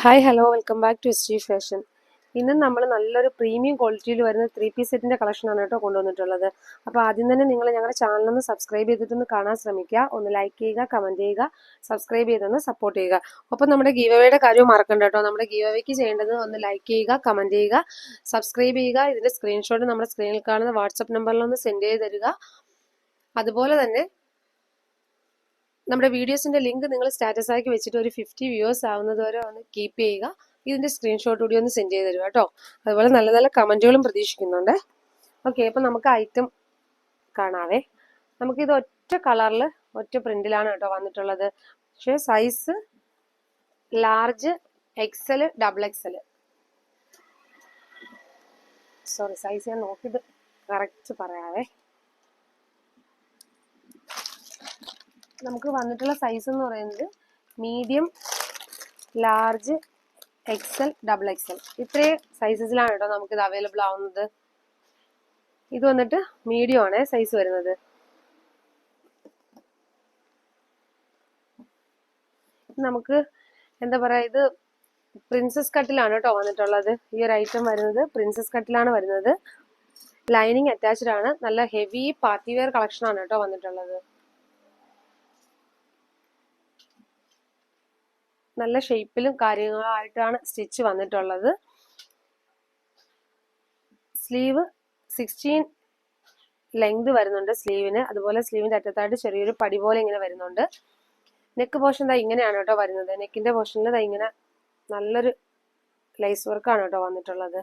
Hi hello welcome back to S fashion ഇന്ന് നമ്മൾ നല്ലൊരു പ്രീമിയം ക്വാളിറ്റിയിൽ വരുന്ന ത്രീ പീസ് സെറ്റിന്റെ കളക്ഷനാണ് കേട്ടോ കൊണ്ടുവന്നിട്ടുള്ളത്. അപ്പോൾ ആദ്യം തന്നെ നിങ്ങൾ ഞങ്ങളുടെ ചാനലൊന്ന് സബ്സ്ക്രൈബ് ചെയ്തിട്ടൊന്ന് കാണാൻ ശ്രമിക്കുക. ഒന്ന് ലൈക്ക് ചെയ്യുക കമന്റ് ചെയ്യുക സബ്സ്ക്രൈബ് ചെയ്തൊന്ന് സപ്പോർട്ട് ചെയ്യുക. ഒപ്പം നമ്മുടെ ഗീവവേയുടെ കാര്യവും മറക്കണ്ട കേട്ടോ. നമ്മുടെ ഗീവവേക്ക് ചെയ്യേണ്ടത് ഒന്ന് ലൈക്ക് ചെയ്യുക കമന്റ് ചെയ്യുക സബ്സ്ക്രൈബ് ചെയ്യുക. ഇതിന്റെ സ്ക്രീൻഷോട്ട് നമ്മുടെ സ്ക്രീനിൽ കാണുന്ന വാട്സപ്പ് നമ്പറിലൊന്ന് സെൻഡ് ചെയ്ത് തരിക. അതുപോലെ തന്നെ നമ്മുടെ വീഡിയോസിന്റെ ലിങ്ക് നിങ്ങൾ സ്റ്റാറ്റസ് ആക്കി വെച്ചിട്ട് ഒരു ഫിഫ്റ്റി വ്യൂവേഴ്സ് ആവുന്നത് വരെ ഒന്ന് കീപ്പ് ചെയ്യുക. ഇതിന്റെ സ്ക്രീൻഷോട്ട് കൂടി ഒന്ന് സെൻഡ് ചെയ്ത് തരുക കേട്ടോ. അതുപോലെ നല്ല നല്ല കമന്റുകളും പ്രതീക്ഷിക്കുന്നുണ്ട്. ഓക്കെ അപ്പം നമുക്ക് ഐറ്റം കാണാവേ. നമുക്കിത് ഒറ്റ കളറിൽ ഒറ്റ പ്രിന്റിലാണ് കേട്ടോ വന്നിട്ടുള്ളത്. പക്ഷേ size large XL double XL sorry size ഞാൻ നോക്കിയത് കറക്റ്റ് പറയാവേ. നമുക്ക് വന്നിട്ടുള്ള സൈസ് എന്ന് പറയുന്നത് medium large XL double XL ഇത്രയും സൈസസിലാണ് കേട്ടോ നമുക്ക് ഇത് അവൈലബിൾ ആവുന്നത്. ഇത് വന്നിട്ട് മീഡിയം ആണ് സൈസ് വരുന്നത്. നമുക്ക് എന്താ പറയാ ഇത് പ്രിൻസസ് കട്ടിലാണ് കേട്ടോ വന്നിട്ടുള്ളത്. ഈ ഒരു ഐറ്റം വരുന്നത് പ്രിൻസസ് കട്ടിലാണ് വരുന്നത്. ലൈനിങ് അറ്റാച്ച്ഡ് ആണ്. നല്ല ഹെവി പാർട്ടി വെയർ കളക്ഷൻ ആണ് കേട്ടോ വന്നിട്ടുള്ളത്. നല്ല ഷേപ്പിലും കാര്യങ്ങളായിട്ടാണ് സ്റ്റിച്ച് വന്നിട്ടുള്ളത്. സ്ലീവ് സിക്സ്റ്റീൻ ലെങ്ത് വരുന്നുണ്ട് സ്ലീവിന്. അതുപോലെ സ്ലീവിന്റെ അറ്റത്തായിട്ട് ചെറിയൊരു പടി പോലെ ഇങ്ങനെ വരുന്നുണ്ട്. നെക്ക് പോർഷൻ ദാ ഇങ്ങനെയാണ് കേട്ടോ വരുന്നത്. നെക്കിന്റെ പോർഷനിൽ ദാ ഇങ്ങനെ നല്ലൊരു ലൈസ് വർക്കാണ് കേട്ടോ വന്നിട്ടുള്ളത്.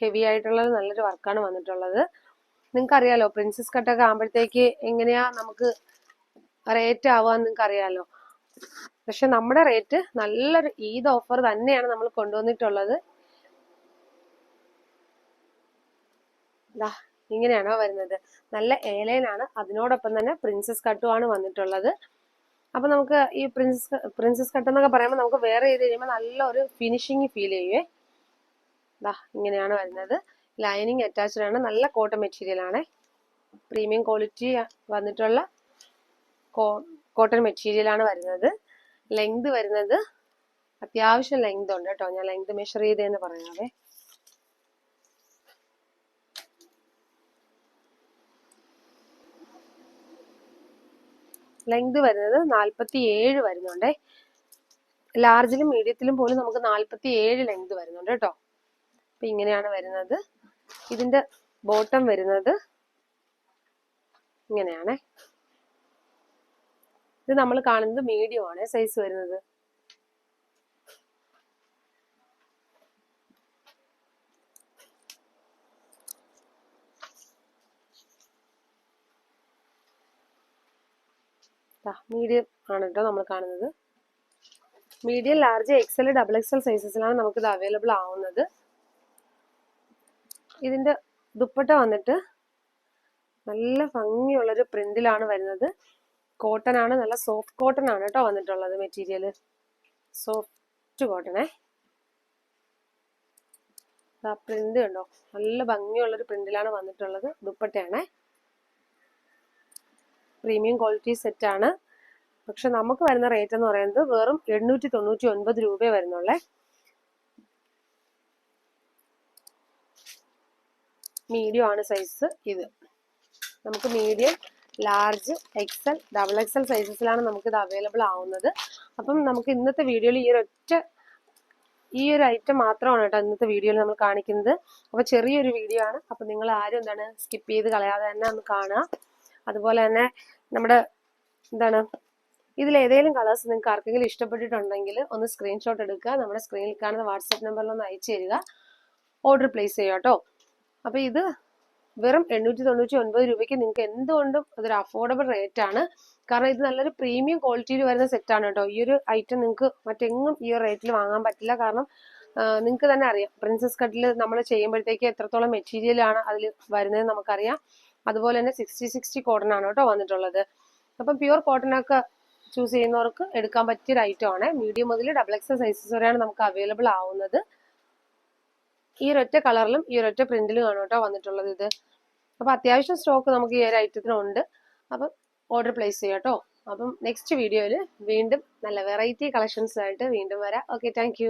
ഹെവി ആയിട്ടുള്ളത് നല്ലൊരു വർക്കാണ് വന്നിട്ടുള്ളത്. നിങ്ങൾക്ക് അറിയാലോ പ്രിൻസസ് കട്ടൊക്കെ ആകുമ്പോഴത്തേക്ക് എങ്ങനെയാ നമുക്ക് റേറ്റ് ആവുക നിങ്ങൾക്ക് അറിയാലോ പക്ഷെ നമ്മുടെ റേറ്റ് നല്ലൊരു ഈദ് ഓഫർ തന്നെയാണ് നമ്മൾ കൊണ്ടുവന്നിട്ടുള്ളത്. ഇങ്ങനെയാണോ വരുന്നത്. നല്ല ഏലയിലാണ്. അതിനോടൊപ്പം തന്നെ പ്രിൻസസ് കട്ടുമാണ് വന്നിട്ടുള്ളത്. അപ്പൊ നമുക്ക് ഈ പ്രിൻസസ് പ്രിൻസസ് കട്ട് എന്നൊക്കെ പറയുമ്പോൾ നമുക്ക് വേറെ ചെയ്ത് കഴിയുമ്പോൾ നല്ലൊരു ഫിനിഷിങ് ഫീൽ ചെയ്യുവേ. ദാ ഇങ്ങനെയാണ് വരുന്നത്. ലൈനിങ് അറ്റാച്ച്ഡ് ആണ്. നല്ല കോട്ടൺ മെറ്റീരിയൽ ആണ്. പ്രീമിയം ക്വാളിറ്റി വന്നിട്ടുള്ള കോട്ടൺ മെറ്റീരിയൽ ആണ് വരുന്നത്. ലെങ്ത് വരുന്നത് അത്യാവശ്യം ലെങ്ത് ഉണ്ട് കേട്ടോ. ഞാൻ ലെങ്ത് മെഷർ ചെയ്തേന്ന് പറയാവേ. ലെങ്ത് വരുന്നത് നാൽപ്പത്തി ഏഴ് വരുന്നുണ്ടേ. ലാർജിലും മീഡിയത്തിലും പോലും നമുക്ക് നാൽപ്പത്തി ഏഴ് ലെങ്ത് വരുന്നുണ്ട് കേട്ടോ. അപ്പൊ ഇങ്ങനെയാണ് വരുന്നത്. ഇതിന്റെ ബോട്ടം വരുന്നത് ഇങ്ങനെയാണേ. ഇത് നമ്മൾ കാണുന്നത് മീഡിയം ആണ്. സൈസ് വരുന്നത്. മീഡിയം ആണ് കേട്ടോ നമ്മൾ കാണുന്നത്. Medium large XL double XL സൈസസിലാണ് നമുക്കിത് അവൈലബിൾ ആവുന്നത്. ഇതിന്റെ ദുപ്പട്ട വന്നിട്ട് നല്ല ഭംഗിയുള്ളൊരു പ്രിന്റിലാണ് വരുന്നത്. കോട്ടൺ ആണ്. നല്ല സോഫ്റ്റ് കോട്ടൺ ആണ് കേട്ടോ വന്നിട്ടുള്ളത് മെറ്റീരിയൽ സോഫ്റ്റ് കോട്ടണേ പ്രിന്റ് കണ്ടോ? നല്ല ഭംഗിയുള്ളൊരു പ്രിന്റിലാണ് വന്നിട്ടുള്ളത്. ദുപ്പട്ടയാണേ. പ്രീമിയം ക്വാളിറ്റി സെറ്റ് ആണ്. പക്ഷെ നമുക്ക് വരുന്ന റേറ്റ് എന്ന് പറയുന്നത് വെറും എണ്ണൂറ്റി തൊണ്ണൂറ്റി ഒൻപത് രൂപയെ വരുന്നുള്ളേ. മീഡിയം ആണ് സൈസ് ഇത്. നമുക്ക് medium large XL double XL സൈസസിലാണ് നമുക്ക് ഇത് അവൈലബിൾ ആവുന്നത്. അപ്പം നമുക്ക് ഇന്നത്തെ വീഡിയോയിൽ ഈ ഒരൊറ്റ ഈ ഒരു ഐറ്റം മാത്രമാണ് കേട്ടോ ഇന്നത്തെ വീഡിയോയിൽ നമ്മൾ കാണിക്കുന്നത്. അപ്പോൾ ചെറിയൊരു വീഡിയോ ആണ്. അപ്പം നിങ്ങൾ ആരും എന്താണ് സ്കിപ്പ് ചെയ്ത് കളയാതെ തന്നെ ഒന്ന് കാണുക. അതുപോലെ തന്നെ നമ്മുടെ എന്താണ് ഇതിൽ ഏതെങ്കിലും കളേഴ്സ് നിങ്ങൾക്ക് ആർക്കെങ്കിലും ഇഷ്ടപ്പെട്ടിട്ടുണ്ടെങ്കിൽ ഒന്ന് സ്ക്രീൻഷോട്ട് എടുക്കുക. നമ്മുടെ സ്ക്രീനിൽ കാണുന്ന വാട്സപ്പ് നമ്പറിൽ ഒന്ന് അയച്ചു തരിക. ഓർഡർ പ്ലേസ് ചെയ്യുക കേട്ടോ. അപ്പോൾ ഇത് വെറും എണ്ണൂറ്റി തൊണ്ണൂറ്റി ഒൻപത് രൂപയ്ക്ക് നിങ്ങൾക്ക് എന്തുകൊണ്ടും അതൊരു അഫോർഡബിൾ റേറ്റ് ആണ്. കാരണം ഇത് നല്ലൊരു പ്രീമിയം ക്വാളിറ്റിയിൽ വരുന്ന ആണ് കേട്ടോ ഈ ഒരു ഐറ്റം നിങ്ങൾക്ക് മറ്റെങ്ങും ഈ ഒരു റേറ്റിൽ വാങ്ങാൻ പറ്റില്ല. കാരണം നിങ്ങൾക്ക് തന്നെ അറിയാം. പ്രിൻസസ് കട്ടിൽ നമ്മൾ ചെയ്യുമ്പോഴത്തേക്ക് എത്രത്തോളം മെറ്റീരിയൽ ആണ് അതിൽ വരുന്നത് നമുക്കറിയാം. അതുപോലെ തന്നെ സിക്സ്റ്റി സിക്സ്റ്റി കോട്ടൺ ആണ് കേട്ടോ വന്നിട്ടുള്ളത്. അപ്പം പ്യുവർ കോട്ടൺ ഒക്കെ ചൂസ് ചെയ്യുന്നവർക്ക് എടുക്കാൻ പറ്റിയ ഒരു ഐറ്റം ആണ്. മീഡിയം മുതൽ ഡബിൾ എക്സ് സൈസസ് വരെയാണ് നമുക്ക് അവൈലബിൾ ആവുന്നത്. ഈ ഒരൊറ്റ കളറിലും ഈ ഒരൊറ്റ പ്രിന്റിലും ആണ് കേട്ടോ വന്നിട്ടുള്ളത് ഇത്. അപ്പൊ അത്യാവശ്യം സ്റ്റോക്ക് നമുക്ക് ഈ ഒരു ഐറ്റത്തിനുണ്ട് അപ്പം ഓർഡർ പ്ലേസ് ചെയ്യാം കേട്ടോ. അപ്പം നെക്സ്റ്റ് വീഡിയോയിൽ വീണ്ടും നല്ല വെറൈറ്റി കളക്ഷൻസ് ആയിട്ട് വീണ്ടും വരാം. Okay thank